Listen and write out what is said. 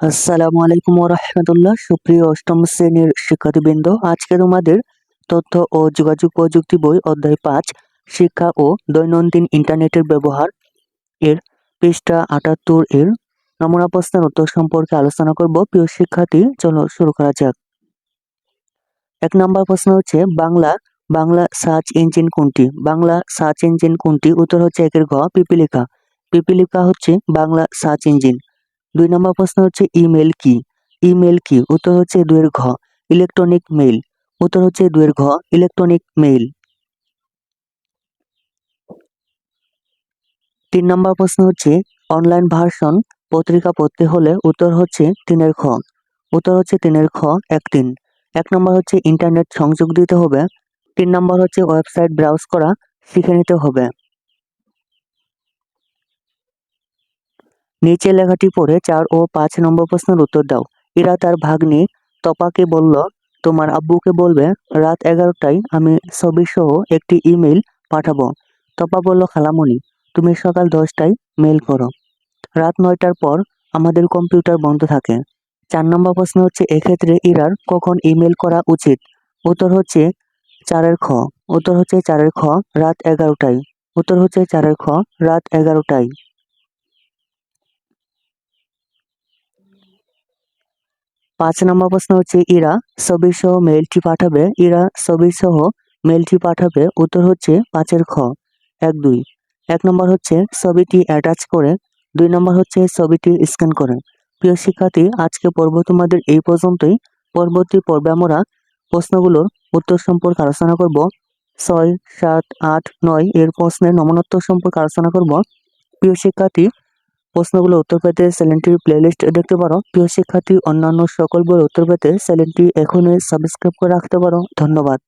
আসসালামু আলাইকুম রহমতুল্লাহ সুপ্রিয় অষ্টম শ্রেণির শিক্ষার্থীবৃন্দ, আজকে তোমাদের তথ্য ও যোগাযোগ প্রযুক্তি বই অধ্যায় পাঁচ, শিক্ষা ও দৈনন্দিন ইন্টারনেটের ব্যবহার এর পৃষ্ঠা আটাত্তর এর নমুনা প্রশ্নের উত্তর সম্পর্কে আলোচনা করব। প্রিয় শিক্ষার্থী, চলো শুরু করা যাক। এক নম্বর প্রশ্ন হচ্ছে, বাংলা বাংলা সার্চ ইঞ্জিন কোনটি? বাংলা সার্চ ইঞ্জিন কোনটি? উত্তর হচ্ছে একের ঘ, পিপিলিকা। পিপিলিকা হচ্ছে বাংলা সার্চ ইঞ্জিন। দুই নম্বর প্রশ্ন হচ্ছে ইমেল কি? ইমেল কি? উত্তর হচ্ছে দুয়ের ঘ ইলেকট্রনিক মেইল উত্তর হচ্ছে দুয়ের ঘ ইলেকট্রনিক মেইল তিন নম্বর প্রশ্ন হচ্ছে অনলাইন ভার্সন পত্রিকা পড়তে হলে উত্তর হচ্ছে তিনের খ। উত্তর হচ্ছে তিনের খ, এক তিন। এক নম্বর হচ্ছে ইন্টারনেট সংযোগ দিতে হবে। তিন নম্বর হচ্ছে ওয়েবসাইট ব্রাউজ করা শিখে নিতে হবে। নিচে লেখাটি পড়ে চার ও পাঁচ নম্বর প্রশ্নের উত্তর দাও। ইরা তার ভাগ্নি তপাকে বলল, তোমার আব্বুকে বলবে, রাত এগারোটায় আমি ছবি সহ একটি ইমেল পাঠাবো। তপা বলল, খালামণি, তুমি সকাল দশটায় মেল করো। রাত নয়টার পর আমাদের কম্পিউটার বন্ধ থাকে। চার নম্বর প্রশ্ন হচ্ছে, এক্ষেত্রে ইরার কখন ইমেল করা উচিত? উত্তর হচ্ছে, চারের খ। উত্তর হচ্ছে, চারের খ রাত এগারোটায়। উত্তর হচ্ছে, চারের খ রাত এগারোটায়। পাঁচ নম্বর প্রশ্ন হচ্ছে, ইরা ছবি সহ মেলটি পাঠাবে, ইরা ছবি সহ মেলটি পাঠাবে, উত্তর হচ্ছে পাঁচের খ। এক, দুই। এক নম্বর হচ্ছে ছবিটি অ্যাটাচ করে, দুই নম্বর হচ্ছে ছবিটি স্ক্যান করে। প্রিয় শিক্ষার্থী আজকে পর্ব তোমাদের এই পর্যন্তই। পরবর্তী পর্বে আমরা প্রশ্নগুলোর উত্তর সম্পর্কে আলোচনা করব। ছয়, সাত, আট, নয় এর প্রশ্নের নমনোত্তর সম্পর্কে আলোচনা করব। প্রিয় শিক্ষার্থী প্রশ্নগুলো উত্তর পেতে চ্যানেলটির প্লেলিস্ট দেখতে পারো। প্রিয় শিক্ষার্থী, অন্যান্য সকল বই উত্তর পেতে চ্যানেলটি এখনই সাবস্ক্রাইব করে রাখতে পারো। ধন্যবাদ।